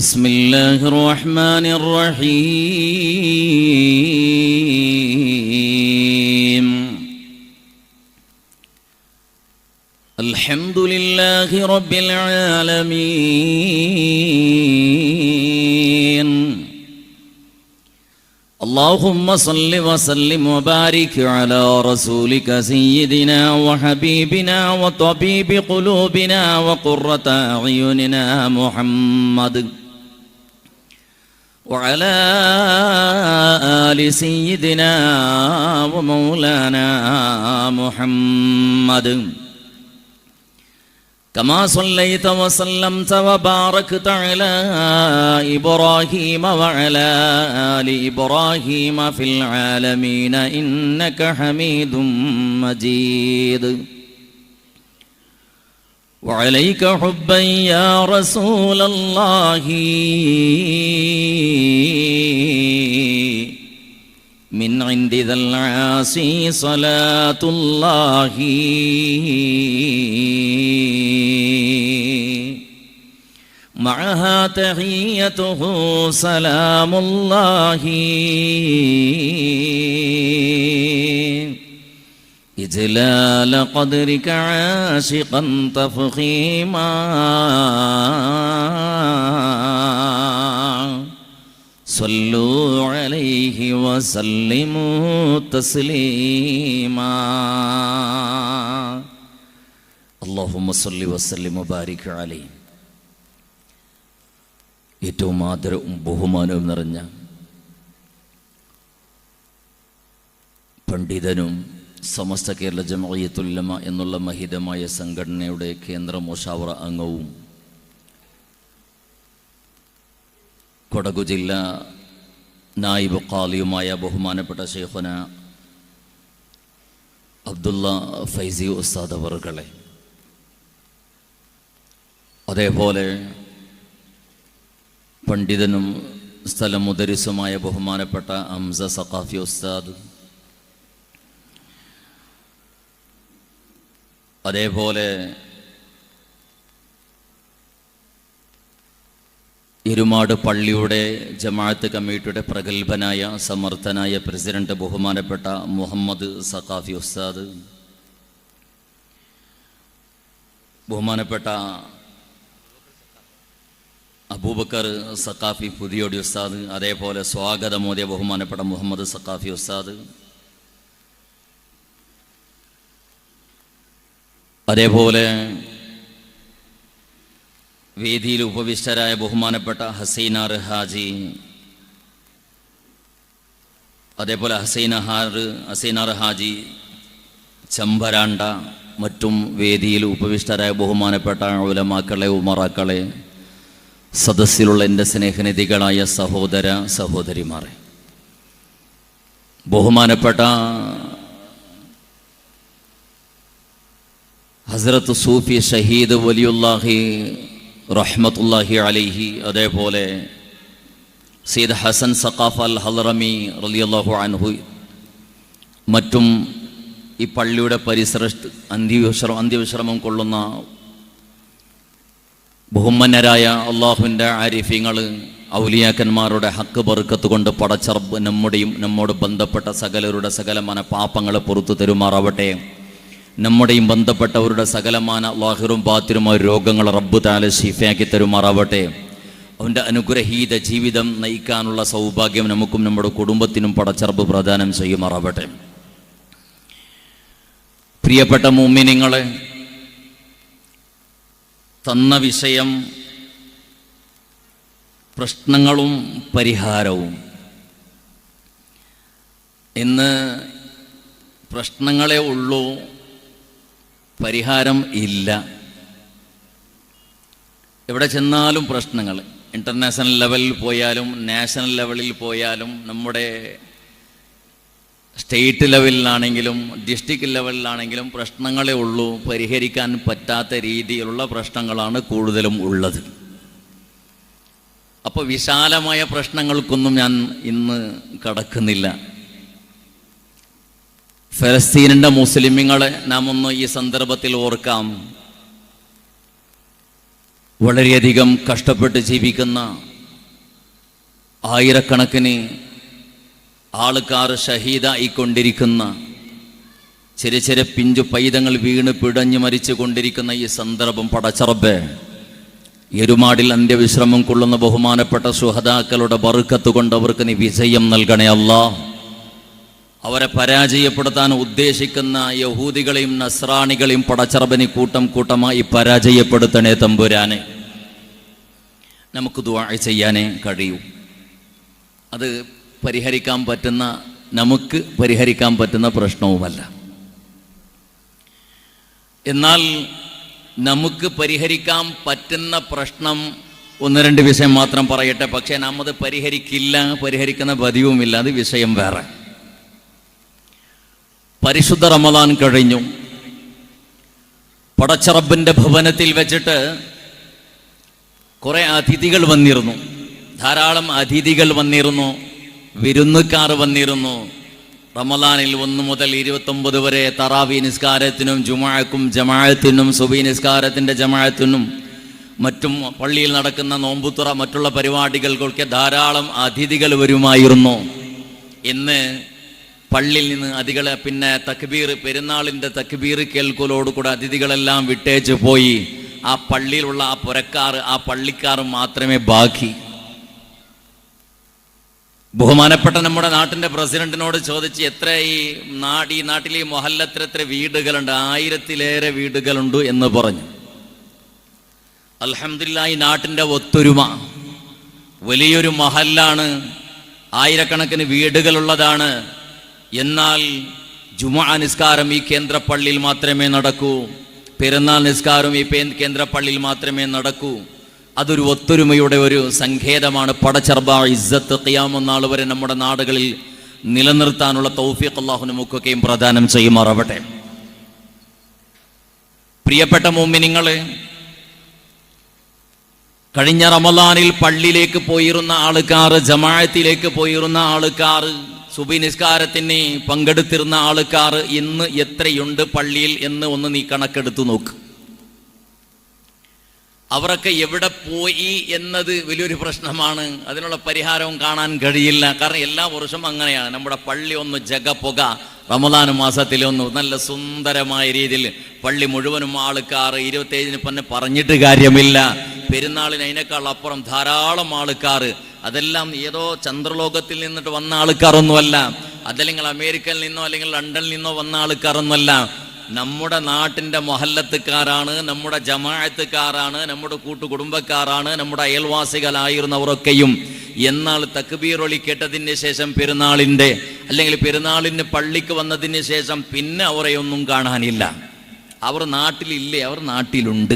بسم الله الرحمن الرحيم. الحمد لله رب العالمين. اللهم صل وسلم وبارك على رسولك سيدنا وحبيبنا وطبيب قلوبنا وقرة أعيننا محمد. وعلى آل سيدنا ومولانا محمد كما صليت وسلمت وباركت على إبراهيم وعلى آل إبراهيم في العالمين إنك حميد مجيد وعليك حبا يا رسول الله. من عند ذا العاصي صلاة الله. معها تحيته سلام الله. إجلال قدرك عاشقا تفخيما صلوا عليه وسلموا تسليما اللهم صل وسلم وبارك عليه ഏറ്റവും ആദരവും ബഹുമാനവും നിറഞ്ഞ പണ്ഡിതനും സമസ്ത കേരള ജമയത്തുല്ലമ എന്നുള്ള മഹിതമായ സംഘടനയുടെ കേന്ദ്ര മോഷാവറ അംഗവും കൊടകു ജില്ല നായിബ് ഖാലിയുമായ ബഹുമാനപ്പെട്ട ഷെയ്ഖുന അബ്ദുള്ള ഫൈസി ഉസ്താദ് അവർകളെ. അതേപോലെ പണ്ഡിതനും സ്ഥലം മുദരിസുമായ ബഹുമാനപ്പെട്ട അംസ സഖാഫി ഉസ്താദ് അതേപോലെ ഇരുമാട് പള്ളിയുടെ ജമാഅത്ത് കമ്മിറ്റിയുടെ പ്രഗത്ഭനായ സമർത്ഥനായ പ്രസിഡന്റ് ബഹുമാനപ്പെട്ട മുഹമ്മദ് സഖാഫി ഉസ്താദ് ബഹുമാനപ്പെട്ട അബൂബക്കർ സഖാഫി പുതിയോടി ഉസ്താദ് അതേപോലെ സ്വാഗതമോദിയ ബഹുമാനപ്പെട്ട മുഹമ്മദ് സഖാഫി ഉസ്താദ് അതേപോലെ വേദിയിൽ ഉപവിഷ്ടരായ ബഹുമാനപ്പെട്ട ഹസീനാർ ഹാജി അതേപോലെ ഹസൈനഹാർ ഹസൈനാർ ഹാജി ചമ്പരാണ്ട മറ്റും വേദിയിൽ ഉപവിഷ്ടരായ ബഹുമാനപ്പെട്ട ഉലമാക്കളെ ഉമറാക്കളെ സദസ്സിലുള്ള എന്റെ സ്നേഹനിധികളായ സഹോദര സഹോദരിമാരെ. ബഹുമാനപ്പെട്ട ഹസ്രത്ത് സൂഫി ഷഹീദ് വലിയുല്ലാഹി റഹ്മത്തുല്ലാഹി അലൈഹി അതേപോലെ സീദ് ഹസൻ സഖാഫ് അൽ ഹലറമി റലിയല്ലാഹു അൻഹു മറ്റും ഈ പള്ളിയുടെ പരിസര അന്ത്യവിശ്രമം അന്ത്യവിശ്രമം കൊള്ളുന്ന ബഹുമന്നരായ അള്ളാഹുവിന്റെ ആരിഫ്യങ്ങൾ ഔലിയാക്കന്മാരുടെ ഹക്ക് പെറുക്കത്ത് കൊണ്ട് പടച്ചറബ് നമ്മുടെയും നമ്മോട് ബന്ധപ്പെട്ട സകലരുടെ സകലമാന പാപങ്ങളെ പുറത്തു തരുമാറാവട്ടെ. നമ്മുടെയും ബന്ധപ്പെട്ടവരുടെ സകലമാന ലാഹിറും പാത്തിരുമായ രോഗങ്ങൾ റബ്ബ് താല ഷിഫയാക്കി തരുമാറാവട്ടെ. അവന്റെ അനുഗ്രഹീത ജീവിതം നയിക്കാനുള്ള സൗഭാഗ്യം നമുക്കും നമ്മുടെ കുടുംബത്തിനും പടച്ചറബ് പ്രദാനം ചെയ്യുമാറാവട്ടെ. പ്രിയപ്പെട്ട മുമ്മിനിങ്ങളെ തന്ന വിഷയം പ്രശ്നങ്ങളും പരിഹാരവും. ഇന്ന് പ്രശ്നങ്ങളെ ഉള്ളൂ പരിഹാരം ഇല്ല. എവിടെ ചെന്നാലും പ്രശ്നങ്ങൾ. ഇന്റർനാഷണൽ ലെവലിൽ പോയാലും നാഷണൽ ലെവലിൽ പോയാലും നമ്മുടെ സ്റ്റേറ്റ് ലെവലിലാണെങ്കിലും ഡിസ്ട്രിക്ട് ലെവലിലാണെങ്കിലും പ്രശ്നങ്ങളേ ഉള്ളൂ. പരിഹരിക്കാൻ പറ്റാത്ത രീതിയിലുള്ള പ്രശ്നങ്ങളാണ് കൂടുതലും ഉള്ളത്. അപ്പോൾ വിശാലമായ പ്രശ്നങ്ങൾക്കൊന്നും ഞാൻ ഇന്ന് കടക്കുന്നില്ല. ഫലസ്തീനിന്റെ മുസ്ലിമുകളെ നാം ഒന്ന് ഈ സന്ദർഭത്തിൽ ഓർക്കാം. വളരെയധികം കഷ്ടപ്പെട്ട് ജീവിക്കുന്ന ആയിരക്കണക്കിന് ആൾക്കാർ ഷഹീദായിക്കൊണ്ടിരിക്കുന്ന ചെറിയ ചെറിയ പിഞ്ചു പൈതങ്ങൾ വീണ് പിടഞ്ഞു മരിച്ചു കൊണ്ടിരിക്കുന്ന ഈ സന്ദർഭം പടച്ചറബ് എരുമാടിൽ അന്ത്യവിശ്രമം കൊള്ളുന്ന ബഹുമാനപ്പെട്ട സുഹദാക്കളുടെ ബറുക്കത്ത് കൊണ്ട് അവർക്ക് നീ വിജയം നൽകണേ അല്ലാ അവരെ പരാജയപ്പെടുത്താൻ ഉദ്ദേശിക്കുന്ന യഹൂദികളെയും നസ്രാണികളെയും പടച്ചറബനി കൂട്ടം കൂട്ടമായി പരാജയപ്പെടുത്തണേ തമ്പുരാനെ. നമുക്ക് ദുആ ചെയ്യാനേ കഴിയൂ. അത് പരിഹരിക്കാൻ പറ്റുന്ന നമുക്ക് പരിഹരിക്കാൻ പറ്റുന്ന പ്രശ്നവുമല്ല. എന്നാൽ നമുക്ക് പരിഹരിക്കാൻ പറ്റുന്ന പ്രശ്നം ഒന്ന് രണ്ട് വിഷയം മാത്രം പറയട്ടെ. പക്ഷേ നാം അത് പരിഹരിക്കില്ല പരിഹരിക്കുന്ന പതിവുമില്ല. അത് വിഷയം വേറെ. പരിശുദ്ധ റമദാൻ കഴിഞ്ഞു. പടച്ചറബിന്റെ ഭവനത്തിൽ വെച്ചിട്ട് കുറേ അതിഥികൾ വന്നിരുന്നു. ധാരാളം അതിഥികൾ വന്നിരുന്നു. വിരുന്നുകാർ വന്നിരുന്നു. റമദാനിൽ ഒന്ന് മുതൽ ഇരുപത്തൊമ്പത് വരെ തറാവി നിസ്കാരത്തിനും ജുമാഴക്കും ജമാഴത്തിനും സുബി നിസ്കാരത്തിന്റെ ജമാഴത്തിനും മറ്റും പള്ളിയിൽ നടക്കുന്ന നോമ്പുത്തുറ മറ്റുള്ള പരിപാടികൾക്കൊക്കെ ധാരാളം അതിഥികൾ വരുമായിരുന്നു. ഇന്ന് പള്ളിയിൽ നിന്ന് അതികളെ പിന്നെ തക്ബീർ പെരുന്നാളിന്റെ തക്ബീർ കേൾക്കലോടുകൂടെ അതിഥികളെല്ലാം വിട്ടേച്ച് പോയി. ആ പള്ളിയിലുള്ള ആ പുരക്കാർ ആ പള്ളിക്കാർ മാത്രമേ ബാക്കി. ബഹുമാനപ്പെട്ട നമ്മുടെ നാട്ടിന്റെ പ്രസിഡന്റിനോട് ചോദിച്ച് എത്ര ഈ നാട് ഈ നാട്ടിൽ ഈ മൊഹല്ലത്ര എത്ര വീടുകളുണ്ട്? ആയിരത്തിലേറെ വീടുകളുണ്ട് എന്ന് പറഞ്ഞു. അലഹമില്ല ഈ നാട്ടിന്റെ ഒത്തൊരുമ. വലിയൊരു മഹല്ലാണ്. ആയിരക്കണക്കിന് വീടുകളുള്ളതാണ്. എന്നാൽ ജുമാ നിസ്കാരം ഈ കേന്ദ്രപ്പള്ളിയിൽ മാത്രമേ നടക്കൂ. പെരുന്നാൾ നിസ്കാരം ഈ കേന്ദ്ര കേന്ദ്രപ്പള്ളിയിൽ മാത്രമേ നടക്കൂ. അതൊരു ഒത്തൊരുമയുടെ ഒരു സങ്കേതമാണ്. പടച്ചർബ ഇസ്സത്ത് ഖിയാമൊന്നാൾ വരെ നമ്മുടെ നാടുകളിൽ നിലനിർത്താനുള്ള തൗഫീഖ് അള്ളാഹു നമുക്കൊക്കെയും പ്രദാനം ചെയ്യുമാറാവട്ടെ. പ്രിയപ്പെട്ട മോമിനിങ്ങളെ കഴിഞ്ഞ റമളാനിൽ പള്ളിയിലേക്ക് പോയിരുന്ന ആൾക്കാർ ജമാഅത്തിലേക്ക് പോയിരുന്ന ആൾക്കാർ സുബി നിസ്കാരത്തിന് പങ്കെടുത്തിരുന്ന ആൾക്കാർ ഇന്ന് എത്രയുണ്ട് പള്ളിയിൽ എന്ന് ഒന്ന് നീ കണക്കെടുത്തു നോക്ക്. അവരൊക്കെ എവിടെ പോയി എന്നത് വലിയൊരു പ്രശ്നമാണ്. അതിനുള്ള പരിഹാരവും കാണാൻ കഴിയില്ല. കാരണം എല്ലാ വർഷവും അങ്ങനെയാണ്. നമ്മുടെ പള്ളി ഒന്ന് ജഗപുക. റമദാൻ മാസത്തിൽ ഒന്ന് നല്ല സുന്ദരമായ രീതിയിൽ പള്ളി മുഴുവനും ആൾക്കാർ ഇരുപത്തേഴിന് പന്നെ പറഞ്ഞിട്ട് കാര്യമില്ല. പെരുന്നാളിന് അതിനേക്കാൾ അപ്പുറം ധാരാളം ആൾക്കാർ അതെല്ലാം ഏതോ ചന്ദ്രലോകത്തിൽ നിന്നിട്ട് വന്ന ആൾക്കാരൊന്നുമല്ല. അതല്ലെങ്കിൽ അമേരിക്കയിൽ നിന്നോ അല്ലെങ്കിൽ ലണ്ടനിൽ നിന്നോ വന്ന ആൾക്കാരൊന്നുമല്ല. നമ്മുടെ നാട്ടിന്റെ മൊഹല്ലത്തുകാരാണ് നമ്മുടെ ജമാഅത്തുകാരാണ് നമ്മുടെ കൂട്ടുകുടുംബക്കാരാണ് നമ്മുടെ അയൽവാസികളായിരുന്നവരൊക്കെയും. എന്നാൽ തക്ബീർ ഒളി കേട്ടതിന് ശേഷം പെരുന്നാളിന്റെ അല്ലെങ്കിൽ പെരുന്നാളിന് പള്ളിക്ക് വന്നതിന് ശേഷം പിന്നെ അവരെ ഒന്നും കാണാനില്ല. അവർ നാട്ടിലില്ലേ? അവർ നാട്ടിലുണ്ട്.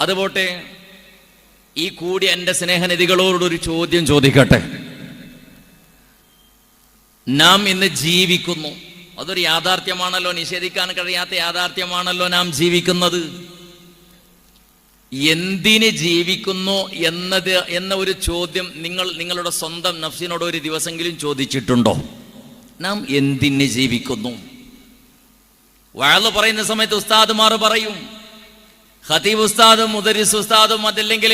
അതുപോട്ടെ ഈ കൂടി എന്റെ സ്നേഹനിധികളോടൊരു ചോദ്യം ചോദിക്കട്ടെ? നാം ഇന്ന് ജീവിക്കുന്നു. അതൊരു യാഥാർത്ഥ്യമാണല്ലോ. നിഷേധിക്കാൻ കഴിയാത്ത യാഥാർത്ഥ്യമാണല്ലോ നാം ജീവിക്കുന്നത്. എന്തിന് ജീവിക്കുന്നു എന്നത് എന്ന ഒരു ചോദ്യം നിങ്ങൾ നിങ്ങളുടെ സ്വന്തം നഫ്സിനോട് ഒരു ദിവസമെങ്കിലും ചോദിച്ചിട്ടുണ്ടോ? നാം എന്തിന് ജീവിക്കുന്നു? വാഴ പറയുന്ന സമയത്ത് ഉസ്താദുമാർ പറയും ഖതീബ് ഉസ്താദും മുദരിസ് ഉസ്താദും അതല്ലെങ്കിൽ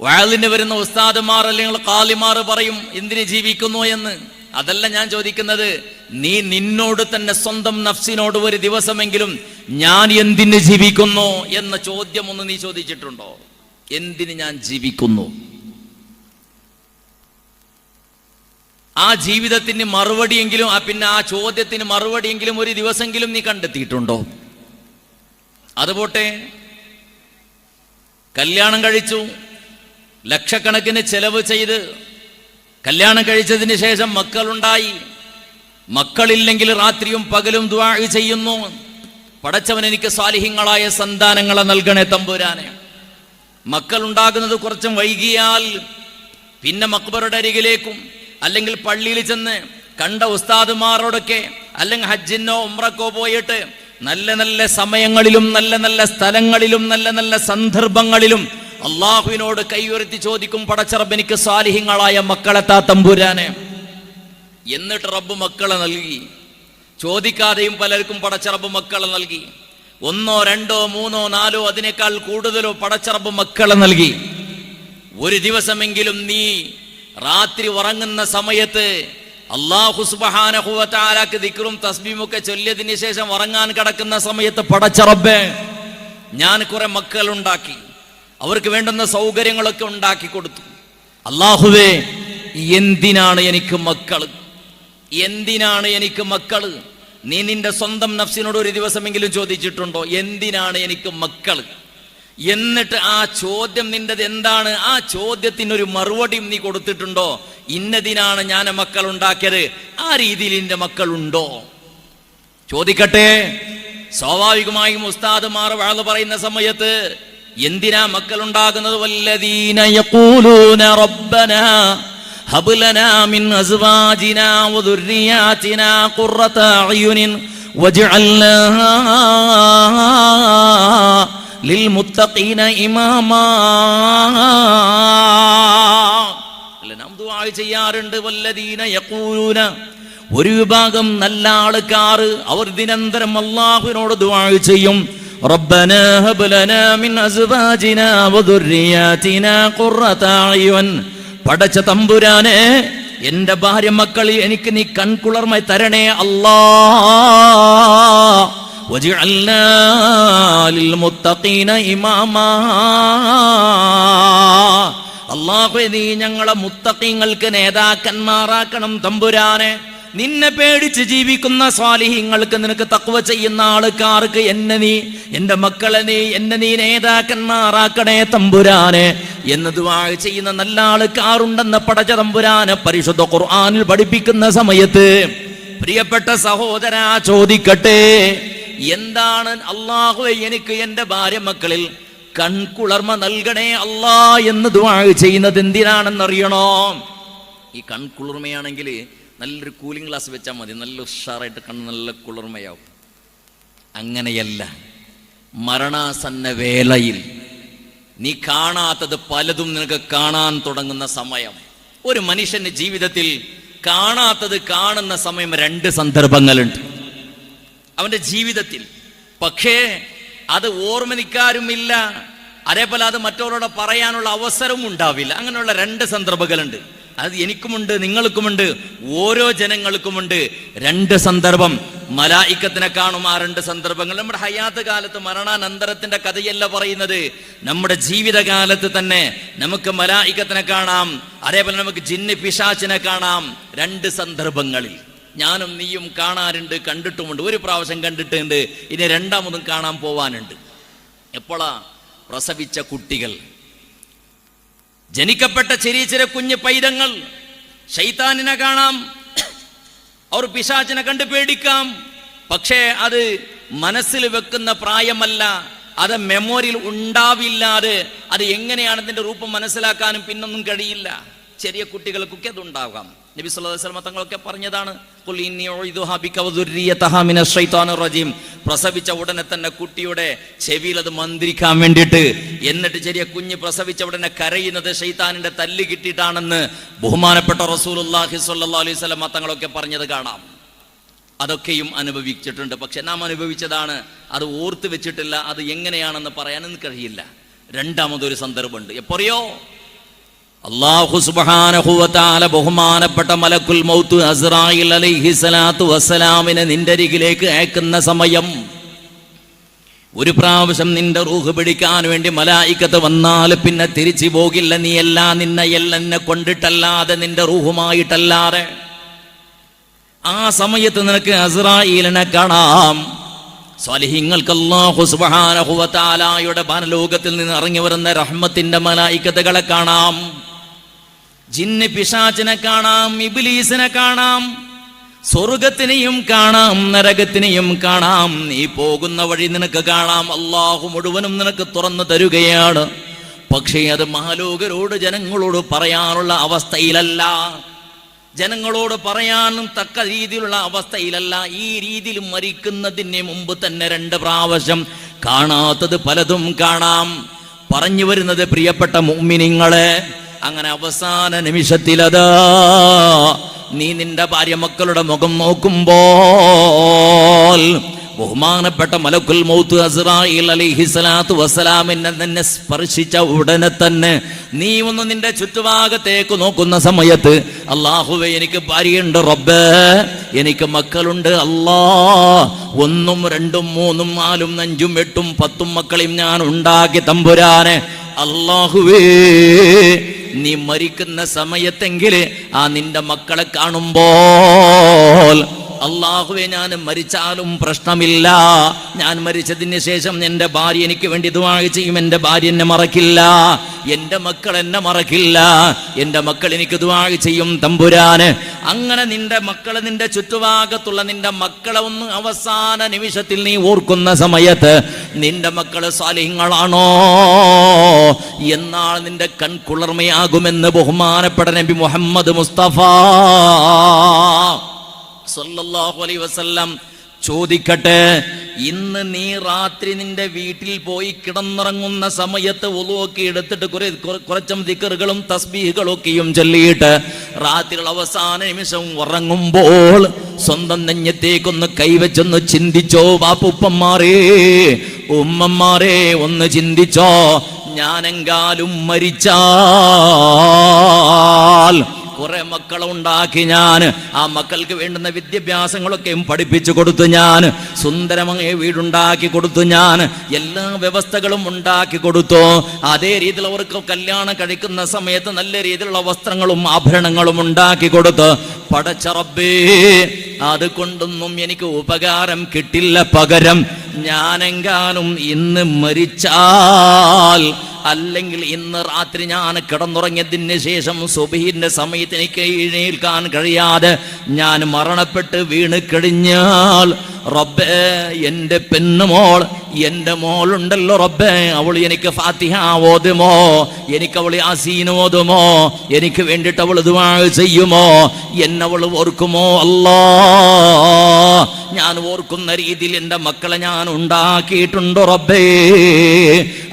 വയലിന് വരുന്ന ഉസ്താദുമാർ അല്ലെങ്കിൽ കാലിമാർ പറയും എന്തിന് ജീവിക്കുന്നു എന്ന്? അതല്ല ഞാൻ ചോദിക്കുന്നത് നീ നിന്നോട് തന്നെ സ്വന്തം നഫ്സിനോട് ഒരു ദിവസമെങ്കിലും ഞാൻ എന്തിന് ജീവിക്കുന്നു? എന്ന ചോദ്യം ഒന്ന് നീ ചോദിച്ചിട്ടുണ്ടോ? എന്തിന് ഞാൻ ജീവിക്കുന്നു? ആ ജീവിതത്തിന് മറുപടിയെങ്കിലും ആ പിന്നെ ആ ചോദ്യത്തിന് മറുപടിയെങ്കിലും ഒരു ദിവസമെങ്കിലും നീ കണ്ടെത്തിയിട്ടുണ്ടോ? അതുപോട്ടെ കല്യാണം കഴിച്ചു. ലക്ഷക്കണക്കിന് ചെലവ് ചെയ്ത് കല്യാണം കഴിച്ചതിന് ശേഷം മക്കളുണ്ടായി. മക്കളില്ലെങ്കിൽ രാത്രിയും പകലും ദ്വാ ചെയ്യുന്നു. പടച്ചവൻ എനിക്ക് സ്വാലിഹ്യങ്ങളായ സന്താനങ്ങളെ നൽകണേ തമ്പുരാനെ. മക്കളുണ്ടാകുന്നത് കുറച്ചും വൈകിയാൽ പിന്നെ മക്ബറുടെ അരികിലേക്കും അല്ലെങ്കിൽ പള്ളിയിൽ ചെന്ന് കണ്ട ഉസ്താദുമാരോടൊക്കെ അല്ലെങ്കിൽ ഹജ്ജിനോ ഉമ്രക്കോ പോയിട്ട് നല്ല നല്ല സമയങ്ങളിലും നല്ല നല്ല സ്ഥലങ്ങളിലും നല്ല നല്ല സന്ദർഭങ്ങളിലും അള്ളാഹുവിനോട് കൈയുയർത്തി ചോദിക്കും പടച്ചറബ് എനിക്ക് സാലിഹ്യങ്ങളായ താ തമ്പുരാനെ. എന്നിട്ട് റബ്ബ് മക്കളെ നൽകി. ചോദിക്കാതെയും പലർക്കും പടച്ചറബ് മക്കളെ നൽകി. ഒന്നോ രണ്ടോ മൂന്നോ നാലോ അതിനേക്കാൾ കൂടുതലോ പടച്ചറബ് മക്കളെ നൽകി. ഒരു ദിവസമെങ്കിലും നീ രാത്രി ഉറങ്ങുന്ന സമയത്ത് അള്ളാഹു സുബഹാനഹുവത്താലാക്ക് ദിക്റും തസ്ബീമൊക്കെ ചൊല്ലിയതിന് ശേഷം ഉറങ്ങാൻ കിടക്കുന്ന സമയത്ത് പടച്ചറബേ ഞാൻ കുറെ മക്കളുണ്ടാക്കി അവർക്ക് വേണ്ടുന്ന സൗകര്യങ്ങളൊക്കെ ഉണ്ടാക്കി കൊടുത്തു. അള്ളാഹുവേ എന്തിനാണ് എനിക്ക് മക്കൾ? എന്തിനാണ് എനിക്ക് മക്കൾ? നീ നിന്റെ സ്വന്തം നഫ്സിനോട് ഒരു ദിവസമെങ്കിലും ചോദിച്ചിട്ടുണ്ടോ? എന്തിനാണ് എനിക്ക് മക്കൾ? എന്നിട്ട് ആ ചോദ്യം നിന്റെ എന്താണ്? ആ ചോദ്യത്തിനൊരു മറുപടിയും നീ കൊടുത്തിട്ടുണ്ടോ? ഇന്നതിനാണ് ഞാൻ മക്കൾ ഉണ്ടാക്കിയത്. ആ രീതിയിൽ എന്റെ മക്കളുണ്ടോ ചോദിക്കട്ടെ. സ്വാഭാവികമായും ഉസ്താദുമാർ വാഴ പറയുന്ന സമയത്ത് എന്തിനാ മക്കൾ ഉണ്ടാകുന്നത്? വല്ലദീന റബ്ബന ഹബ്ലനാ മിൻ അസ്വാജിനാ വദുർരിയാതിനാ ഖുർറത അയുനിൻ വജ്അൽനാ واجعلنا للمتقين إماما അല്ല നാം ദുആ ചെയ്യാറുണ്ട് വല്ലദീന യഖൂലൂന ഒരു വിഭാഗം നല്ല ആൾക്കാർ അവർ ദിനന്തരം അള്ളാഹുവിനോട് ദുആ ചെയ്യും ربنا هب لنا من أزواجنا وذرياتنا قرة أعين പടച്ച തമ്പുരാനെ എന്റെ ഭാര്യ മക്കളിൽ എനിക്ക് നീ കൺകുളർമ തരണേ അല്ലാ وجعلنا للمتقين إماما അള്ളാഹു നീ ഞങ്ങളെ മുത്തക്കിങ്ങൾക്ക് നേതാക്കന്മാരാക്കണം തമ്പുരാനെ. നിന്നെ പേടിച്ച് ജീവിക്കുന്ന സ്വാലിഹിങ്ങൾക്ക് നിനക്ക് തക്വ ചെയ്യുന്ന ആൾക്കാർക്ക് എന്നെ നീ എന്റെ മക്കളെ നീ എന്നെ നീ നേതാക്കന്മാറാക്കണേ തമ്പുരാനെ. എന്ന് ദുആ ചെയ്യുന്ന നല്ല ആൾക്കാരുണ്ടെന്ന് പടച്ച തമ്പുരാനെ പരിശുദ്ധ ഖുർആാനിൽ പഠിപ്പിക്കുന്ന സമയത്ത് പ്രിയപ്പെട്ട സഹോദര ചോദിക്കട്ടെ. എന്താണ് അള്ളാഹു എനിക്ക് എന്റെ ഭാര്യ മക്കളിൽ കൺകുളർമ നൽകണേ അല്ലാ എന്ന് ദുആ ചെയ്യുന്നത് എന്തിനാണെന്നറിയണോ? ഈ കൺകുളിർമയാണെങ്കിൽ നല്ലൊരു കൂളിംഗ് ഗ്ലാസ് വെച്ചാൽ മതി. നല്ല ഉഷാറായിട്ട് കണ്ണ് നല്ല കുളിർമയാവും. അങ്ങനെയല്ല. മരണാസന്ന വേളയിൽ നീ കാണാത്തത് പലതും നിനക്ക് കാണാൻ തുടങ്ങുന്ന സമയം. ഒരു മനുഷ്യന്റെ ജീവിതത്തിൽ കാണാത്തത് കാണുന്ന സമയം രണ്ട് സന്ദർഭങ്ങളുണ്ട്. അവന്റെ ജീവിതത്തിൽ. പക്ഷേ അത് ഓർമ്മനിക്കാരുമില്ല. അതേപോലെ അത് മറ്റവരോട് പറയാനുള്ള അവസരവും ഉണ്ടാവില്ല. അങ്ങനെയുള്ള രണ്ട് സന്ദർഭങ്ങളുണ്ട്. അത് എനിക്കുമുണ്ട് നിങ്ങൾക്കുമുണ്ട് ഓരോ ജനങ്ങൾക്കുമുണ്ട്. രണ്ട് സന്ദർഭം മലായിക്കത്തിനെ കാണും ആ രണ്ട് സന്ദർഭങ്ങൾ. നമ്മുടെ ഹയാത്ത് കാലത്ത് മരണാനന്തരത്തിന്റെ കഥയല്ല പറയുന്നത്. നമ്മുടെ ജീവിതകാലത്ത് തന്നെ നമുക്ക് മലായിക്കത്തിനെ കാണാം. അതേപോലെ നമുക്ക് ജിന്ന് പിശാച്ചിനെ കാണാം. രണ്ട് സന്ദർഭങ്ങളിൽ. ഞാനും നീയും കാണാറുണ്ട് കണ്ടിട്ടുമുണ്ട്. ഒരു പ്രാവശ്യം കണ്ടിട്ടുണ്ട്. ഇനി രണ്ടാമതും കാണാൻ പോവാനുണ്ട്. എപ്പോഴാ പ്രസവിച്ച കുട്ടികൾ. ജനിക്കപ്പെട്ട ചെറിയ ചെറിയ കുഞ്ഞു പൈതങ്ങൾ. ശൈത്താനിനെ കാണാം. അവർ പിശാചിനെ കണ്ട് പേടിക്കാം. പക്ഷേ അത് മനസ്സിൽ വെക്കുന്ന പ്രായമല്ല. അത് മെമ്മോറിയിൽ ഉണ്ടാവില്ലാതെ അത് എങ്ങനെയാണ് അതിന്റെ രൂപം മനസ്സിലാക്കാനും പിന്നൊന്നും കഴിയില്ല. ചെറിയ കുട്ടികൾക്കൊക്കെ അത് ഉണ്ടാകാം നബി സല്ലല്ലാഹു അലൈഹി വസല്ലം തങ്ങളൊക്കെ പറഞ്ഞതാണ് ഖുൽ ഇന്നി റജീം. പ്രസവിച്ച ഉടനെ തന്നെ കുട്ടിയുടെ ചെവിയിൽ അത് മന്ത്രിക്കാൻ വേണ്ടിയിട്ട് എന്നിട്ട് ചെറിയ കുഞ്ഞ് പ്രസവിച്ച ഉടനെ കരയുന്നത് ഷെയ്ത്താനിന്റെ തല്ല് കിട്ടിയിട്ടാണെന്ന് ബഹുമാനപ്പെട്ട റസൂലുള്ളാഹി സ്വല്ലല്ലാഹു അലൈഹി വസല്ലം തങ്ങളൊക്കെ പറഞ്ഞത് കാണാം. അതൊക്കെയും അനുഭവിച്ചിട്ടുണ്ട്. പക്ഷെ നാം അനുഭവിച്ചതാണ് അത് ഓർത്ത് വെച്ചിട്ടില്ല അത് എങ്ങനെയാണെന്ന് പറയാനൊന്നും കഴിയില്ല. രണ്ടാമതൊരു സന്ദർഭമുണ്ട്. എപ്പോറിയോ? അള്ളാഹു സുബാനഹുവത്താല ബഹുമാനപ്പെട്ട മലക്കുൽ മൗത്ത് അസ്രായിൽ അലൈഹി സ്വലാത്തു വസ്സലാമിനെ നിന്റെ അരികിലേക്ക് അയക്കുന്ന സമയം. ഒരു പ്രാവശ്യം നിന്റെ റൂഹ് പിടിക്കാൻ വേണ്ടി മലായിക്കത്ത് വന്നാൽ പിന്നെ തിരിച്ചു പോകില്ല. നീ എല്ലാ നിന്നെ എന്നെ കൊണ്ടിട്ടല്ലാതെ നിന്റെ റൂഹുമായിട്ടല്ലാതെ. ആ സമയത്ത് നിനക്ക് അസ്രായിലിനെ കാണാം. സ്വാലിഹിങ്ങൾക്ക് അള്ളാഹു സുബാനഹുവത്താലായുടെ ബാനലോകത്തിൽ നിന്ന് ഇറങ്ങി വരുന്ന റഹ്മത്തിന്റെ മലായിക്കത്തുകളെ കാണാം. ജിന്ന് പിശാചിനെ കാണാം ഇബിലീസിനെ കാണാം സ്വർഗത്തിനെയും കാണാം നരകത്തിനെയും കാണാം. നീ പോകുന്ന വഴി നിനക്ക് കാണാം. അള്ളാഹു മുഴുവനും നിനക്ക് തുറന്നു തരുകയാണ്. പക്ഷേ അത് മഹാലോകരോട് ജനങ്ങളോട് പറയാനുള്ള അവസ്ഥയിലല്ല. ജനങ്ങളോട് പറയാനും തക്ക രീതിയിലുള്ള അവസ്ഥയിലല്ല. ഈ രീതിയിൽ മരിക്കുന്നതിന് മുമ്പ് തന്നെ രണ്ട് പ്രാവശ്യം കാണാത്തത് പലതും കാണാം. പറഞ്ഞു വരുന്നത് പ്രിയപ്പെട്ട മുമ്മിനിങ്ങളെ അങ്ങനെ അവസാന നിമിഷത്തിലതാ നീ നിന്റെ ഭാര്യ മക്കളുടെ മുഖം നോക്കുമ്പോൾ ബഹുമാനപ്പെട്ട മലക്കുൽ മൗത്ത് അസ്രായിൽ അലിഹിസലാത്തു വസ്സലാമിനെ തന്നെ സ്പർശിച്ച ഉടനെ തന്നെ നീ ഒന്ന് നിന്റെ ചുറ്റുഭാഗത്തേക്ക് നോക്കുന്ന സമയത്ത് അള്ളാഹുവെ എനിക്ക് ഭാര്യയുണ്ട് റബ്ബേ എനിക്ക് മക്കളുണ്ട് അല്ലാ ഒന്നും രണ്ടും മൂന്നും നാലും അഞ്ചും എട്ടും പത്തും മക്കളെയും ഞാൻ ഉണ്ടാക്കി തമ്പുരാനെ അള്ളാഹുവേ നീ മരിക്കുന്ന സമയത്തെങ്കിൽ ആ നിന്റെ മക്കളെ കാണുമ്പോൾ അള്ളാഹുവെ ഞാൻ മരിച്ചാലും പ്രശ്നമില്ല. ഞാൻ മരിച്ചതിന് ശേഷം എന്റെ ഭാര്യ എനിക്ക് വേണ്ടി ദുആ ചെയ്യും. എന്റെ ഭാര്യ എന്നെ മറക്കില്ല. എന്റെ മക്കൾ എന്നെ മറക്കില്ല. എന്റെ മക്കൾ എനിക്ക് ദുആ ചെയ്യും തമ്പുരാന്. അങ്ങനെ നിന്റെ മക്കൾ നിന്റെ ചുറ്റുഭാഗത്തുള്ള നിന്റെ മക്കളെ ഒന്ന് അവസാന നിമിഷത്തിൽ നീ ഓർക്കുന്ന സമയത്ത് നിന്റെ മക്കൾ സാലിഹ്യങ്ങളാണോ? എന്നാൽ നിന്റെ കൺകുളർമയാകുമെന്ന് ബഹുമാനപ്പെട്ട നബി മുഹമ്മദ് മുസ്തഫ. സല്ലല്ലാഹു അലൈഹി വസല്ലം ചോദിക്കട്ടെ ഇന്ന് നീ രാത്രി നിന്റെ വീട്ടിൽ പോയി കിടന്നിറങ്ങുന്ന സമയത്ത് ഒലുവൊക്കെ എടുത്തിട്ട് കുറെ കുറ- കുറച്ചും ദിക്കറുകളും തസ്ബീഹുകളൊക്കെയും ചൊല്ലിയിട്ട് രാത്രികൾ അവസാന നിമിഷം ഉറങ്ങുമ്പോൾ സ്വന്തം നെഞ്ഞത്തേക്കൊന്ന് കൈവച്ചൊന്ന് ചിന്തിച്ചോ വാപ്പുപ്പന്മാരേ ഉമ്മന്മാരെ ഒന്ന് ചിന്തിച്ചോ ഞാനെങ്കാലും മരിച്ചാൽ കുറെ മക്കളെ ഉണ്ടാക്കി ഞാൻ. ആ മക്കൾക്ക് വേണ്ടുന്ന വിദ്യാഭ്യാസങ്ങളൊക്കെയും പഠിപ്പിച്ചു കൊടുത്തു ഞാൻ. സുന്ദരമായ വീടുണ്ടാക്കി കൊടുത്തു ഞാൻ. എല്ലാ വ്യവസ്ഥകളും ഉണ്ടാക്കി കൊടുത്തു. അതേ രീതിയിൽ അവർക്ക് കല്യാണം കഴിക്കുന്ന സമയത്ത് നല്ല രീതിയിലുള്ള വസ്ത്രങ്ങളും ആഭരണങ്ങളും ഉണ്ടാക്കി കൊടുത്തു. പടച്ചറബേ അത് കൊണ്ടൊന്നും എനിക്ക് ഉപകാരം കിട്ടില്ല പകരം. ഞാനെങ്കാനും ഇന്ന് മരിച്ചാൽ അല്ലെങ്കിൽ ഇന്ന് രാത്രി ഞാൻ കിടന്നുറങ്ങിയതിന് ശേഷം സുബഹിന്റെ സമയത്ത് എനിക്ക് എഴുന്നേൽക്കാൻ കഴിയാതെ ഞാൻ മരണപ്പെട്ട് വീണ് കഴിഞ്ഞാൽ റബ്ബേ എന്റെ പെണ്ണുമോൾ എന്റെ മോളുണ്ടല്ലോ റബ്ബേ അവൾ എനിക്ക് ഫാത്തിഹ ഓതുമോ? എനിക്ക് അവൾ യാസീൻ ഓതുമോ? എനിക്ക് വേണ്ടിയിട്ട് അവൾ ദുആ ചെയ്യുമോ? എന്നവൾ ഓർക്കുമോ? അല്ലാ. ഞാൻ ഓർക്കുന്ന രീതിയിൽ എന്റെ മക്കളെ ഞാൻ ഉണ്ടാക്കിയിട്ടുണ്ടോ റബ്ബേ?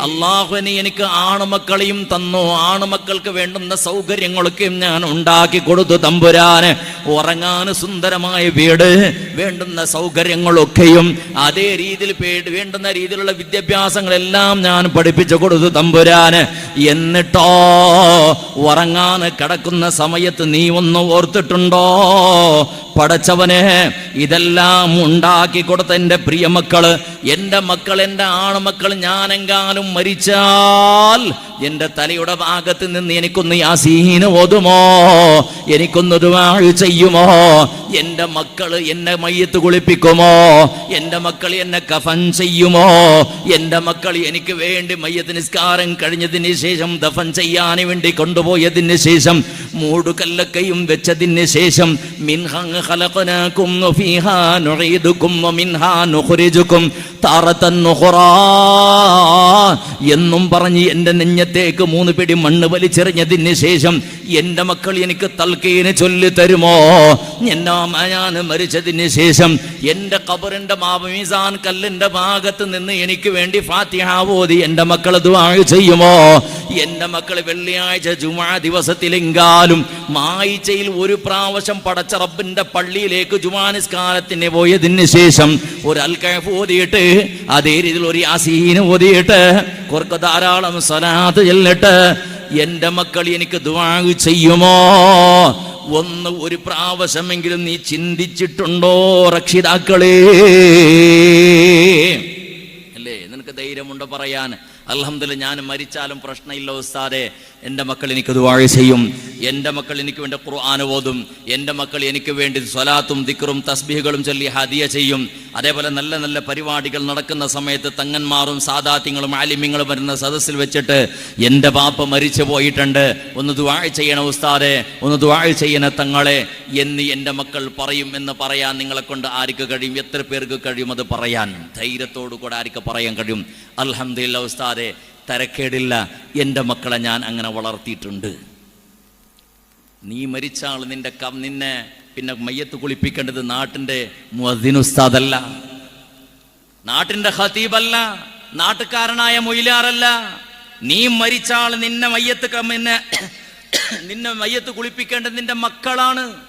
അള്ളാഹുവിനെ എനിക്ക് ആണുമക്കളെയും തന്നു ആണുമക്കൾക്ക് വേണ്ടുന്ന സൗകര്യങ്ങളൊക്കെയും ഞാൻ ഉണ്ടാക്കി കൊടുത്തു തമ്പുരാന്. ഉറങ്ങാൻ സുന്ദരമായ വീട് വേണ്ടുന്ന സൗകര്യങ്ങളൊക്കെയും അതേ രീതിയിൽ വേണ്ടുന്ന രീതിയിലുള്ള വിദ്യാഭ്യാസങ്ങളെല്ലാം ഞാൻ പഠിപ്പിച്ചു കൊടുത്തു തമ്പുരാന്. എന്നിട്ടോ ഉറങ്ങാൻ കിടക്കുന്ന സമയത്ത് നീ ഒന്ന് ഓർത്തിട്ടുണ്ടോ? പടച്ചവനെ ഇതെല്ലാം ഉണ്ടാക്കി കൊടുത്ത എന്റെ പ്രിയ മക്കൾ. എന്റെ മക്കൾ എന്റെ ആണുമക്കൾ ഞാനെങ്കാനും മരിച്ചാൽ എന്റെ തലയുടെ ഭാഗത്ത് നിന്ന് എനിക്കൊന്ന് യാസീന് ഓതുമോ? എനിക്കൊന്ന് ദുആ ചെയ്യുമോ? എന്റെ മക്കൾ എന്നെ മയ്യത്ത് കുളിപ്പിക്കുമോ? എന്റെ മക്കൾ എന്നെ കഫൻ ചെയ്യുമോ? എന്റെ മക്കൾ എനിക്ക് വേണ്ടി മയ്യത്ത് നിസ്കാരം കഴിഞ്ഞതിന് ശേഷം ദഫൻ ചെയ്യാൻ വേണ്ടി കൊണ്ടുപോയതിന് ശേഷം മൂടുകല്ലക്കയും വെച്ചതിന് ശേഷം മിൻഹങ് ഖലഖനാകും وفيها نعيدكم ومنها نخرجكم താറത്തൻ നുഖ്റാ എന്നും പറഞ്ഞ് എന്റെ നെഞ്ഞത്തേക്ക് മൂന്ന് പിടി മണ്ണ് വലിച്ചെറിഞ്ഞതിന് ശേഷം എന്റെ മക്കൾ എനിക്ക് തൽക്കീന് ചൊല്ലി തരുമോ? എന്നാ മരിച്ചതിന് ശേഷം എന്റെ കബറിന്റെ മാപമീസാൻ കല്ലിന്റെ ഭാഗത്ത് നിന്ന് എനിക്ക് വേണ്ടി ഫാത്തിഹ ഓതി എന്റെ മക്കൾ ദുആ ചെയ്യുമോ? എന്റെ മക്കൾ വെള്ളിയാഴ്ച ജുമാ ദിവസത്തിലെങ്കാലും മായിച്ചയിൽ ഒരു പ്രാവശ്യം പടച്ച റബ്ബിന്റെ പള്ളിയിലേക്ക് ജുമാ നിസ്കാരത്തിന് പോയതിന് ശേഷം ഒരു അൽക്കഫ് ഓതിയിട്ട് അതേ രീതിയിൽ ഒരു യാസീന് ഓതിയിട്ട് കുറക്ക് ധാരാളം സ്വലാത്ത് ചെല്ലിട്ട് എന്റെ മക്കൾ എനിക്ക് ദുആ ചെയ്യുമോ? ഒന്ന് ഒരു പ്രാവശ്യമെങ്കിലും നീ ചിന്തിച്ചിട്ടുണ്ടോ രക്ഷിതാക്കളേ? അല്ലേ? നിനക്ക് ധൈര്യമുണ്ടോ പറയാൻ. അൽഹംദുലില്ലാ ഞാൻ മരിച്ചാലും പ്രശ്നമില്ല ഉസ്താദെ. എന്റെ മക്കൾ എനിക്ക് ദുവാഴ ചെയ്യും. എന്റെ മക്കൾ എനിക്ക് വേണ്ടി ഖുർആൻ ഓതും. എന്റെ മക്കൾ എനിക്ക് വേണ്ടി സ്വലാത്തും ദിക്റും തസ്ബീഹുകളും ചൊല്ലി ഹദിയ ചെയ്യും. അതേപോലെ നല്ല നല്ല പരിപാടികൾ നടക്കുന്ന സമയത്ത് തങ്ങന്മാരും സാദാത്യങ്ങളും ആലിമ്യങ്ങളും വരുന്ന സദസ്സിൽ വെച്ചിട്ട് എന്റെ പാപ്പ മരിച്ചു പോയിട്ടുണ്ട്. ഒന്ന് ദുവാഴ ചെയ്യണ ഉസ്താദെ. ഒന്ന് ദുവാഴ ചെയ്യണ തങ്ങളെ. എന്ന് എന്റെ മക്കൾ പറയും എന്ന് പറയാൻ നിങ്ങളെ കൊണ്ട് ആർക്ക് കഴിയും? എത്ര പേർക്ക് കഴിയും അത് പറയാൻ? ധൈര്യത്തോടു കൂടെ ആർക്ക് പറയാൻ കഴിയും? അൽഹംദുലില്ലാ ഉസ്താദെ. തരക്കേടില്ല. എന്റെ മക്കളെ ഞാൻ അങ്ങനെ വളർത്തിയിട്ടുണ്ട്. നീ മരിച്ചാൾ നിന്റെ കം നിന്നെ പിന്നെ മയ്യത്ത് കുളിപ്പിക്കേണ്ടത് നാട്ടിന്റെ മുഅദ്ദിനുസ്താദല്ല നാട്ടിന്റെ ഖതീബല്ല. നാട്ടുകാരനായ മൊയിലാറല്ല. നീ മരിച്ചാൾ നിന്നെ മയ്യത്ത് നിന്നെ നിന്നെ മയ്യത്ത് കുളിപ്പിക്കേണ്ടത് നിന്റെ മക്കളാണ്.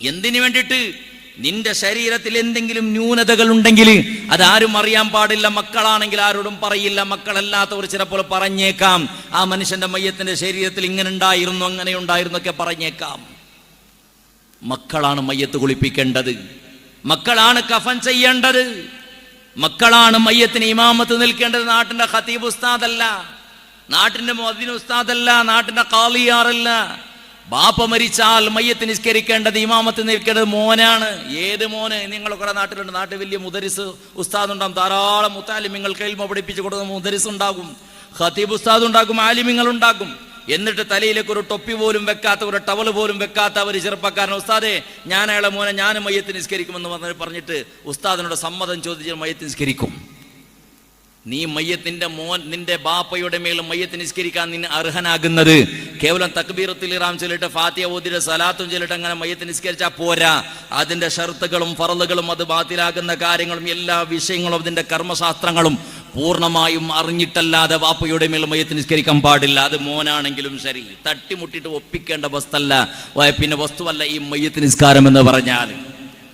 എന്തിനു വേണ്ടിയിട്ട്? നിന്റെ ശരീരത്തിൽ എന്തെങ്കിലും ന്യൂനതകൾ ഉണ്ടെങ്കിൽ അതാരും അറിയാൻ പാടില്ല മക്കളാണെങ്കിൽ ആരോടും പറയില്ല മക്കളല്ലാത്തവർ ചിലപ്പോൾ പറഞ്ഞേക്കാം ആ മനുഷ്യന്റെ മയ്യത്തിന്റെ ശരീരത്തിൽ ഇങ്ങനെ ഉണ്ടായിരുന്നു അങ്ങനെ ഉണ്ടായിരുന്നു ഒക്കെ പറഞ്ഞേക്കാം. മക്കളാണ് മയ്യത്ത് കുളിപ്പിക്കേണ്ടത്. മക്കളാണ് കഫൻ ചെയ്യേണ്ടത്. മക്കളാണ് മയ്യത്തിന് ഇമാമത്ത് നിൽക്കേണ്ടത്. നാട്ടിന്റെ ഖതീബ് ഉസ്താദല്ല നാട്ടിന്റെ മൊദിൻ ഉസ്താദല്ല നാട്ടിന്റെ കാളിയാറല്ല ബാപ്പ മരിച്ചാൽ മയ്യത്ത് നിസ്കരിക്കേണ്ടത് ഇമാമത്ത് നിൽക്കേണ്ടത് മോനാണ്. ഏത് മോന്? നിങ്ങൾ നാട്ടിലുണ്ട്. നാട്ടിൽ വലിയ മുദരിസ് ഉസ്താദ് ഉണ്ടാകും ധാരാളം മുത്താലിമിങ്ങൾ കൈൽമ പഠിപ്പിച്ചു കൊടുക്കുന്ന മുദരിസ് ഉണ്ടാകും ഖത്തീബ് ഉസ്താദ് ഉണ്ടാകും ആലിമിങ്ങൾ ഉണ്ടാകും എന്നിട്ട് തലയിലേക്ക് ഒരു ടൊപ്പി പോലും വെക്കാത്ത ഒരു ടവൽ പോലും വെക്കാത്ത ഒരു ചെറുപ്പക്കാരൻ ഉസ്താദെ ഞാൻ അയാളെ മോനെ ഞാൻ മയ്യത്ത് നിസ്കരിക്കുമെന്ന് പറഞ്ഞ് പറഞ്ഞിട്ട് ഉസ്താദിനോട് സമ്മതം ചോദിച്ച് മയ്യത്ത് നിസ്കരിക്കും. നീ മയ്യത്തിന്റെ മോൻ നിന്റെ ബാപ്പയുടെ മേൽ മയ്യത്ത് നിസ്കരിക്കാൻ നിന്നെ അർഹനാകുന്നത്. കേവലം തക്ബീറത്തിൽ ഇറാം ചൊല്ലിട്ട് ഫാത്തിയ ഓതിട്ട് സലാത്തും ചൊല്ലിട്ട് അങ്ങനെ മയ്യത്ത് നിസ്കരിച്ചാൽ പോരാ. അതിന്റെ ഷർത്തുകളും ഫറലുകളും അത് ബാത്തിലാകുന്ന കാര്യങ്ങളും എല്ലാ വിഷയങ്ങളും അതിന്റെ കർമ്മശാസ്ത്രങ്ങളും പൂർണമായും അറിഞ്ഞിട്ടല്ലാതെ വാപ്പയുടെ മേൽ മയ്യത്ത് നിസ്കരിക്കാൻ പാടില്ല. അത് മോനാണെങ്കിലും ശരി. തട്ടിമുട്ടിട്ട് ഒപ്പിക്കേണ്ട വസ്തല്ല. പിന്നെ വസ്തുവല്ല ഈ മയ്യത്ത് നിസ്കാരം എന്ന് പറഞ്ഞാൽ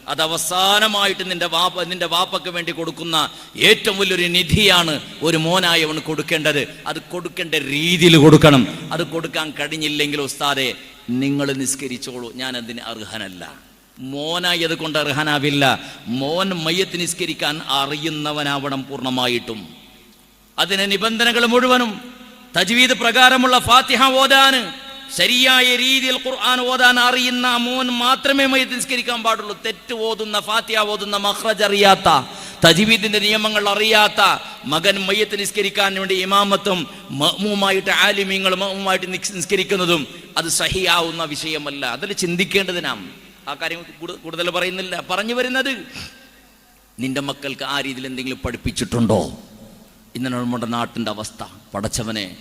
അത് അവസാനമായിട്ട് നിന്റെ വാപ്പ നിന്റെ വാപ്പയ്ക്ക് വേണ്ടി കൊടുക്കുന്ന ഏറ്റവും വലിയൊരു നിധിയാണ് ഒരു മോനായവൻ കൊടുക്കേണ്ടത്. അത് കൊടുക്കേണ്ട രീതിയിൽ കൊടുക്കണം. അത് കൊടുക്കാൻ കഴിഞ്ഞില്ലെങ്കിൽ ഉസ്താദെ നിങ്ങൾ നിസ്കരിച്ചോളൂ. ഞാൻ അതിന് അർഹനല്ല. മോനായി അത് കൊണ്ട് അർഹനാവില്ല. മോൻ മയ്യത്ത് നിസ്കരിക്കാൻ അറിയുന്നവനാവണം പൂർണമായിട്ടും. അതിന് നിബന്ധനകൾ മുഴുവനും. തജ്വീദ് പ്രകാരമുള്ള ഫാത്തിഹ ഓതാന് ശരിയായ രീതിയിൽ ഖുർആൻ ഓതാൻ അറിയുന്ന മോൻ മാത്രമേ മയ്യത്ത് നിസ്കരിക്കാൻ പാടുള്ളൂ. തെറ്റ് ഓതുന്ന ഫാത്തിഹ ഓതുന്ന മഹ്റജ് അറിയാത്ത തജ്വീദിന്റെ നിയമങ്ങൾ അറിയാത്ത മകൻ മയ്യത്ത് നിസ്കരിക്കാൻ വേണ്ടി ഇമാമത്തും മഹ്മുമായിട്ട് ആലിമീങ്ങൾ മഹ്മുമായിട്ട് നിസ്കരിക്കുന്നതും അത് സഹിയാവുന്ന വിഷയമല്ല. അതിൽ ചിന്തിക്കേണ്ടതിനാം ആ കാര്യം കൂടുതൽ പറയുന്നില്ല. പറഞ്ഞു വരുന്നത് നിന്റെ മക്കൾക്ക് ആ രീതിയിൽ എന്തെങ്കിലും പഠിപ്പിച്ചിട്ടുണ്ടോ? ഇന്ന് നമ്മുടെ നാട്ടിന്റെ അവസ്ഥ. പടച്ചവനെ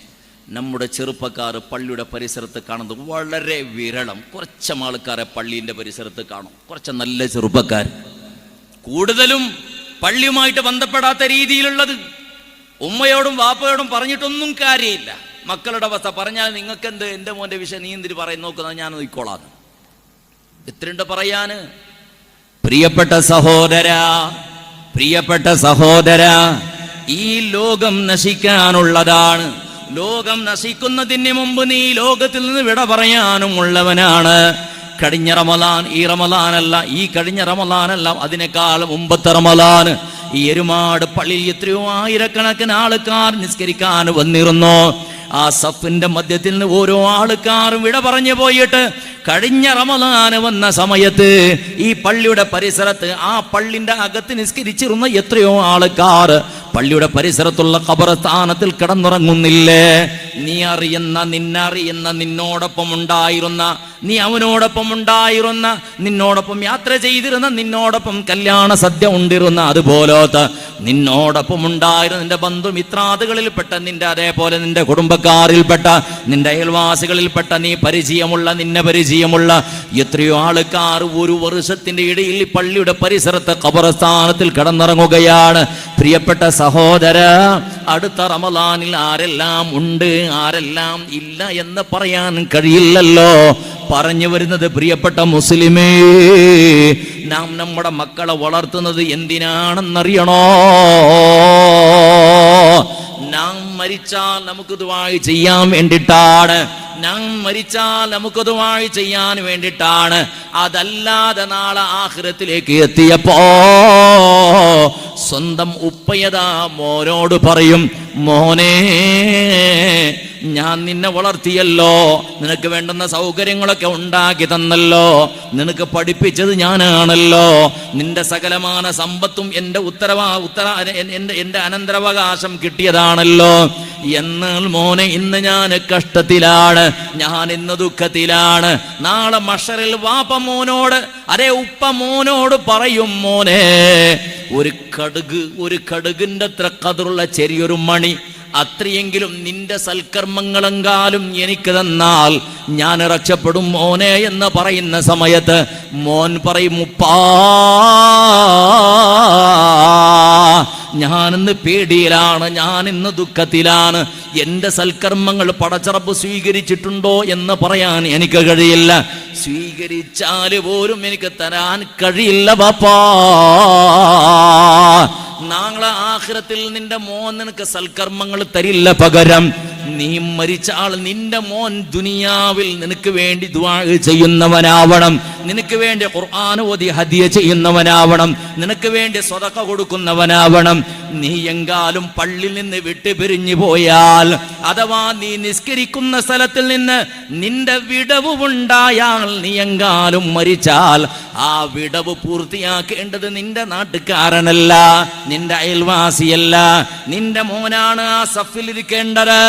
നമ്മുടെ ചെറുപ്പക്കാർ പള്ളിയുടെ പരിസരത്ത് കാണുന്നത് വളരെ വിരളം. കുറച്ച് ആൾക്കാരെ പള്ളീന്റെ പരിസരത്ത് കാണും. കുറച്ച് നല്ല ചെറുപ്പക്കാർ. കൂടുതലും പള്ളിയുമായിട്ട് ബന്ധപ്പെടാത്ത രീതിയിലുള്ളത് ഉമ്മയോടും വാപ്പയോടും പറഞ്ഞിട്ടൊന്നും കാര്യമില്ല. മക്കളുടെ അവസ്ഥ പറഞ്ഞാൽ നിങ്ങൾക്ക് എന്ത് എന്റെ മോന്റെ വിഷയം നീ എന്തിരി പറയും? നോക്കുന്നത് ഞാൻ നോക്കിക്കോളാം എത്രയുണ്ട് പറയാന് പ്രിയപ്പെട്ട സഹോദര പ്രിയപ്പെട്ട സഹോദര ഈ ലോകം നശിക്കാനുള്ളതാണ് ലോകം നശിക്കുന്നതിന് മുമ്പ് നീ ലോകത്തിൽ നിന്ന് വിട പറയാനും ഉള്ളവനാണ്. കഴിഞ്ഞ റമലാൻ ഈ റമലാനല്ല ഈ കഴിഞ്ഞ റമലാനല്ല അതിനേക്കാൾ മുമ്പത്തെ റമലാൻ ഈ എരുമാട് പള്ളിയിൽ എത്രയോ ആയിരക്കണക്കിന് ആൾക്കാർ നിസ്കരിക്കാൻ വന്നിരുന്നു. ആ സഫിന്റെ മധ്യത്തിൽ നിന്ന് ഓരോ ആൾക്കാരും വിട പറഞ്ഞു പോയിട്ട് കഴിഞ്ഞ റമദാന് വന്ന സമയത്ത് ഈ പള്ളിയുടെ പരിസരത്ത് ആ പള്ളിന്റെ അകത്ത് നിസ്കരിച്ചിരുന്ന എത്രയോ ആൾക്കാർ പള്ളിയുടെ പരിസരത്തുള്ള ഖബറസ്ഥാനത്തിൽ കിടന്നുറങ്ങുന്നില്ലേ? നീ അറിയുന്ന നിന്നറിയുന്ന നിന്നോടൊപ്പം ഉണ്ടായിരുന്ന നീ അവനോടൊപ്പം ഉണ്ടായിരുന്ന നിന്നോടൊപ്പം യാത്ര ചെയ്തിരുന്ന നിന്നോടൊപ്പം കല്യാണ സദ്യ ഉണ്ടിരുന്ന അതുപോലത്തെ നിന്നോടൊപ്പം ഉണ്ടായിരുന്ന നിന്റെ ബന്ധു ബന്ധുമിത്രാദികളിൽപ്പെട്ട നിന്റെ അതേപോലെ നിന്റെ കുടുംബക്കാരിൽപ്പെട്ട നിന്റെ അയൽവാസികളിൽപ്പെട്ട നീ പരിചയമുള്ള നിന്നെ പരിചയമുള്ള എത്രയോ ആൾക്കാർ ഒരു വർഷത്തിന്റെ ഇടയിൽ പള്ളിയുടെ പരിസരത്ത് കബറസ്ഥാനത്തിൽ കടന്നിറങ്ങുകയാണ്. പ്രിയപ്പെട്ട സഹോദര അടുത്ത റമലാനിൽ ആരെല്ലാം ഉണ്ട്? ആരെല്ലാം ഇല്ല എന്ന് പറയാൻ കഴിയില്ലല്ലോ. പറഞ്ഞു വരുന്നത് പ്രിയപ്പെട്ട മുസ്ലിമേ നാം നമ്മുടെ മക്കളെ വളർത്തുന്നത് എന്തിനാണെന്നറിയണോ? നാം മരിച്ചാൽ നമുക്ക് ദുവായി ചെയ്യാൻ വേണ്ടിയിട്ടാണ് നാം മരിച്ചാൽ നമുക്ക് ദുവായി ചെയ്യാൻ വേണ്ടിയിട്ടാണ് അതല്ലാതെ നാളെ ആഹൃത്തിലേക്ക് എത്തിയപ്പോ സ്വന്തം ഉപ്പയതാ മോനോട് പറയും മോനെ ഞാൻ നിന്നെ വളർത്തിയല്ലോ നിനക്ക് വേണ്ടുന്ന സൗകര്യങ്ങളൊക്കെ ഉണ്ടാക്കി തന്നല്ലോ നിനക്ക് പഠിപ്പിച്ചത് ഞാനാണല്ലോ നിന്റെ സകലമാന സമ്പത്തും എന്റെ ഉത്തരവാ ഉത്തര എന്റെ എന്റെ എന്റെ അനന്തരാവകാശം കിട്ടിയതാണല്ലോ. എന്നാൽ മോനെ ഇന്ന് ഞാൻ കഷ്ടത്തിലാണ് ഞാൻ ഇന്ന് ദുഃഖത്തിലാണ്. നാളെ മഷറിൽ വാപ്പ മോനോട് അരേ ഉപ്പ മോനോട് പറയും മോനെ ഒരു കടുക് ഒരു കടുകിന്റെ അത്ര കതിറുള്ള ചെറിയൊരു മണി അത്രയെങ്കിലും നിന്റെ സൽക്കർമ്മങ്ങളെങ്കാലും എനിക്ക് തന്നാൽ ഞാൻ രക്ഷപ്പെടും മോനെ എന്ന് പറയുന്ന സമയത്ത് മോൻ പറയും ഉപ്പാ ഞാനിന്ന് പേടിയിലാണ് ഞാൻ ഇന്ന് ദുഃഖത്തിലാണ്. എന്റെ സൽക്കർമ്മങ്ങൾ പടച്ചറപ്പ് സ്വീകരിച്ചിട്ടുണ്ടോ എന്ന് പറയാൻ എനിക്ക് കഴിയില്ല. സ്വീകരിച്ചാൽ പോലും എനിക്ക് തരാൻ കഴിയില്ല ബാപ്പാ. നാളെ ആഖിറത്തിൽ നിന്റെ മോൻ നിനക്ക് സൽക്കർമ്മങ്ങൾ തരില്ല പകരം. നീ മരിച്ച ആൾ നിന്റെ മോൻ ദുനിയാവിൽ നിനക്ക് വേണ്ടി ദുആ ചെയ്യുന്നവനാവണം. നിനക്ക് വേണ്ടി ഖുർആൻ ഓതി ചെയ്യുന്നവനാവണം. നിനക്ക് വേണ്ടി സ്വതക്ക കൊടുക്കുന്നവനാവണം. നീ എങ്കാലും പള്ളിയിൽ നിന്ന് വിട്ടു പിരിഞ്ഞു പോയാൽ അഥവാ നീ നിസ്കരിക്കുന്ന സ്ഥലത്തിൽ നിന്ന് നിന്റെ വിടവുണ്ടായാൽ നീ എങ്കാലും മരിച്ചാൽ ആ വിടവ് പൂർത്തിയാക്കേണ്ടത് നിന്റെ നാട്ടുകാരനല്ല നിന്റെ അയൽവാസിയല്ല. നിന്റെ മോനാണ് ആ സഫിൽ ഇരിക്കേണ്ടത്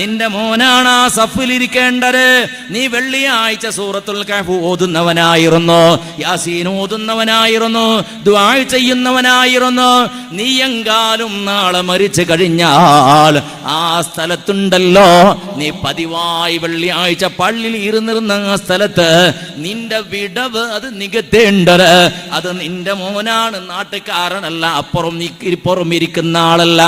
നിന്റെ മോനാണ് ആ സഫിൽ ഇരിക്കേണ്ടത് നീ വെള്ളിയാഴ്ച സൂറത്തുൽ കഹഫ് ഓതുന്നവനായിരുന്നു യാസീൻ ഓതുന്നവനായിരുന്നു ദുആ ചെയ്യുന്നവനായിരുന്നു. നീ എങ്കാലും നാളെ മരിച്ചു കഴിഞ്ഞാൽ ആ സ്ഥലത്തുണ്ടല്ലോ. നീ പതിവായി വെള്ളിയാഴ്ച പള്ളിയിൽ ഇരുന്നിരുന്ന ആ സ്ഥലത്ത് നിന്റെ വിടവ് അത് നികത്തേണ്ടത് അത് നിന്റെ മോനാണ് നാട്ടുകാരനല്ല അപ്പുറം ഇപ്പുറം ഇരിക്കുന്ന ആളല്ല.